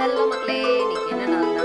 hello மக்களே இன்னைக்கு என்ன நாள்